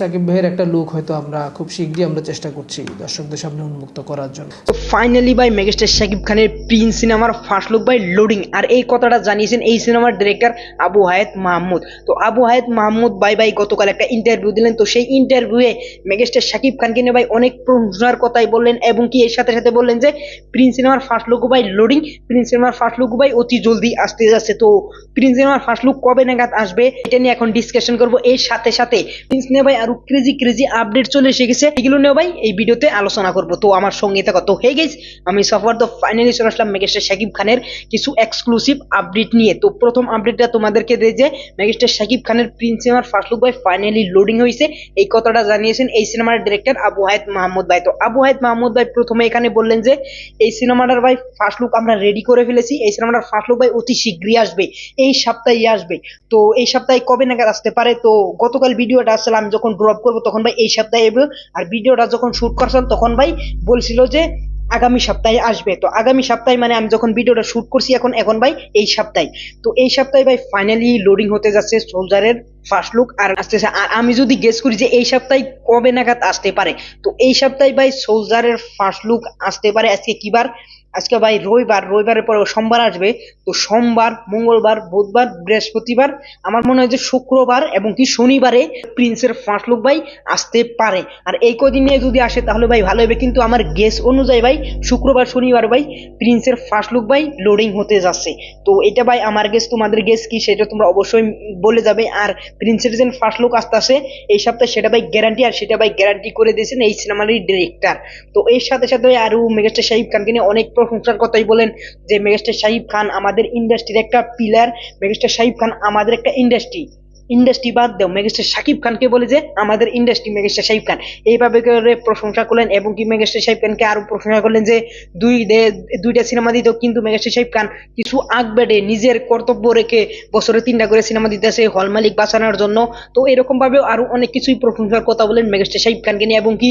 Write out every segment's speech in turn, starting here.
সাকিব ভাইয়ের একটা লুক হয়তো আমরা খুব শীঘ্রই আমরা চেষ্টা করছি দর্শকদের সামনে উন্মুক্ত করার জন্য। তো ফাইনালি ভাই মেগাস্টার শাকিব খানের প্রিন্স সিনেমার ফার্স্ট লুক বাই লোডিং আর এই কথাটা জানিয়েছেন এই সিনেমার ডিরেক্টর আবু হায়াত মাহমুদ তো আবু হায়াত মাহমুদ ভাই ভাই গতকাল একটা ইন্টারভিউ দিলেন। তো সেই ইন্টারভিউয়ে মেগাস্টার শাকিব খানকে নিয়ে ভাই অনেক প্রশংসার কথাই বললেন এবং কি এর সাথে সাথে বললেন যে প্রিন্স সিনেমার first look by loading Prince সিনেমার ফার্স্ট লুক বাই অতি জলদি আসতে যাচ্ছে। তো প্রিন্স সিনেমার ফার্স্ট লুক কবে নাগাদ আসবে এটা নিয়ে এখন ডিসকাশন করব। এর সাথে সাথে প্রিন্স নিয়ে ভাই আরও ক্রেজি ক্রেজি আপডেট চলে এসে গেছে। এগুলো নিয়ে ভাই এই ভিডিওতে আলোচনা করব। তো আমার সঙ্গে থাকা। তো হয়ে গেছে আমি সফর তো ফাইনালি চলে আসলাম মেগাস্টার শাকিব খানের কিছু এক্সক্লুসিভ আপডেট নিয়ে। তো প্রথম আপডেটটা তোমাদেরকে দেয় যে, মেগাস্টার শাকিব খানের প্রিন্স সিনেমার ফার্স্ট লুক ভাই ফাইনালি লোডিং হয়েছে। এই কথাটা জানিয়েছেন এই সিনেমার ডিরেক্টর আবু হায়াত মাহমুদ ভাই। তো আবু হায়াত মাহমুদ ভাই প্রথমে এখানে বললেন যে, এই সিনেমাটার ভাই ফার্স্ট লুক আমরা রেডি করে ফেলেছি। এই সিনেমাটার ফার্স্ট লুক ভাই অতি শীঘ্রই আসবে। এই সপ্তাহে আসবে। তো এই সপ্তাহে কবে নাগাদ আসতে পারে? তো গতকাল ভিডিওটা আসলে আমি যখন ড্রপ করব, তখন ভাই এই সপ্তাহে এবে। আর ভিডিওটা যখন শুট করছেন, তখন ভাই বলছিল যে আগামী সপ্তাহে আসবে। তো আগামী সপ্তাহে মানে আমি যখন ভিডিওটা শুট করছি, এখন এখন ভাই এই সপ্তাহে। তো এই সপ্তাহে ভাই ফাইনালি লোডিং হতে যাচ্ছে সোলজারের ফার্স্ট লুক আর আসতেছে। আর আমি যদি গেস করি যে এই সপ্তাহে কবে নাগাদ আসতে পারে, তো এই সপ্তাহে ভাই সোলজারের ফার্স্ট লুক আসতে পারে আজকে কিবার আজকে ভাই রবিবার, রবিবারের পরে সোমবার আসবে। তো সোমবার, মঙ্গলবার, বুধবার, বৃহস্পতিবার, আমার মনে হয় যে শুক্রবার এবং কি শনিবারে প্রিন্সের ফার্স্ট লুক ভাই আসতে পারে। আর এই কদিনে যদি আসে তাহলে ভাই ভালো হবে। কিন্তু আমার গেস অনুযায়ী ভাই শুক্রবার, শনিবার ভাই প্রিন্সের ফার্স্ট লুক ভাই লোডিং হতে যাচ্ছে। তো এটা ভাই আমার গেস তোমাদের গেস কি সেটা তোমরা অবশ্যই বলে যাবে। আর প্রিন্সের যে ফার্স্ট লুক আসতে আসে এই সপ্তাহে সেটা ভাই গ্যারান্টি আর সেটা ভাই গ্যারান্টি করে দিয়েছেন এই সিনেমারই ডিরেক্টর তো এর সাথে সাথে ভাই আরও মেগাস্টার শাহিব খানকে নিয়ে অনেক প্রশংসার কথাই বলেন যে মেগাস্টার শাহিব খান আমাদের ইন্ডাস্ট্রির একটা পিলার মেগাস্টার শাহিব খান আমাদের একটা ইন্ডাস্ট্রি ইন্ডাস্ট্রি বাদ দেও, মেগাস্টার শাকিব খানকে বলে যে আমাদের ইন্ডাস্ট্রি মেগাস্টার শাহিব খান। এইভাবে করে প্রশংসা করলেন এবং কি মেগাস্টার শাহিব খানকে আরও প্রশংসা করলেন যে দুই দুইটা সিনেমা দিত, কিন্তু মেগাস্টার শাহিব খান কিছু আগ বেড়ে নিজের কর্তব্য রেখে বছরে তিনটা করে সিনেমা দিতেছে হল মালিক বাঁচানোর জন্য। তো এরকম ভাবে আরও অনেক কিছুই প্রশংসার কথা বলেন মেগাস্টার শাহিব খানকে নিয়ে এবং কি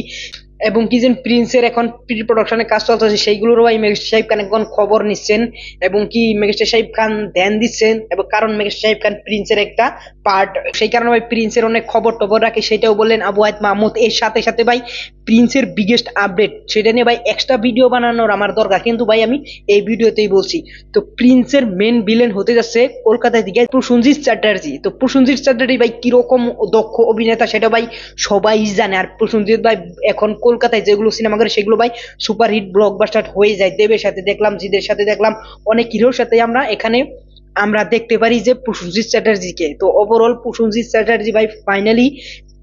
এবং কি যে প্রিন্সের এখন প্রি প্রোডাকশনে কাজ চলতেছে, সেইগুলোরও মেগাস্টার সাহেব খান এখন খবর নিচ্ছেন এবং কি মেগাস্টার সাহেব খান ধ্যান দিচ্ছেন এবং কারণ মেগাস্টার সাহেব খান প্রিন্সের একটা পার্ট সেই কারণে ভাই প্রিন্সের অনেক খবর টবর রাখে, সেটাও বললেন আবু আয়ত মাহমুদ। এর সাথে সাথে ভাই প্রিন্সের বিগেস্ট আপডেট সেটা নিয়ে ভাই এক্সট্রা ভিডিও বানানোর আমার দরকার, কিন্তু ভাই আমি এই ভিডিওতেই বলছি। তো প্রিন্সের মেন ভিলেন হতে যাচ্ছে কলকাতায় দিকে প্রসেনজিৎ চ্যাটার্জি। তো প্রসেনজিৎ চ্যাটার্জি ভাই কীরকম দক্ষ অভিনেতা সেটা ভাই সবাই জানে, আর প্রসেনজিৎ ভাই এখন কলকাতায় যেগুলো সিনেমা করে সেগুলো ভাই সুপারহিট ব্লকবাস্টার হয়ে যায়। দেবের সাথে দেখলাম, জিদের সাথে দেখলাম, অনেক হিরোর সাথে আমরা এখানে আমরা দেখতে পারি যে প্রসেনজিৎ চ্যাটার্জিকে। তো ওভারঅল প্রসেনজিৎ চ্যাটার্জি ভাই ফাইনালি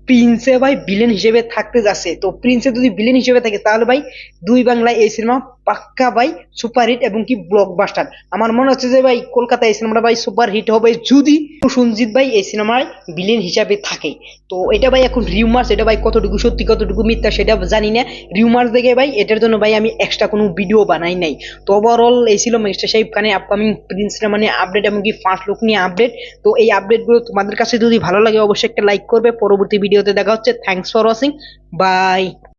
প্রিন্সে ভাই ভিলেন হিসেবে থাকতে যাচ্ছে। তো প্রিন্সে যদি ভিলেন হিসেবে থাকে, তাহলে ভাই দুই বাংলায় এই সিনেমা পাক্কা ভাই সুপার হিট এবং কি ব্লকবাস্টার আমার মনে হচ্ছে যে ভাই, কলকাতায় এই সিনেমাটা ভাই সুপার হিট হবে যদি প্রসেনজিৎ ভাই এই সিনেমায় ভিলেন হিসাবে থাকে। তো এটা ভাই এখন রিউমার্স এটা ভাই কতটুকু সত্যি, কতটুকু মিথ্যা সেটা জানি না। রিউমার্স দেখে ভাই, এটার জন্য ভাই আমি এক্সট্রা কোনো ভিডিও বানাই নাই। তো ওভারঅল এই ছিল মিস্টার সাহেব খানের আপকামিং প্রিন্স সিনেমা নিয়ে আপডেট এবং কি ফার্স্ট লুক নিয়ে আপডেট তো এই আপডেটগুলো তোমাদের কাছে যদি ভালো লাগে, অবশ্যই একটা লাইক করবে। পরবর্তী ভিডিওতে দেখা হচ্ছে। Thanks for watching by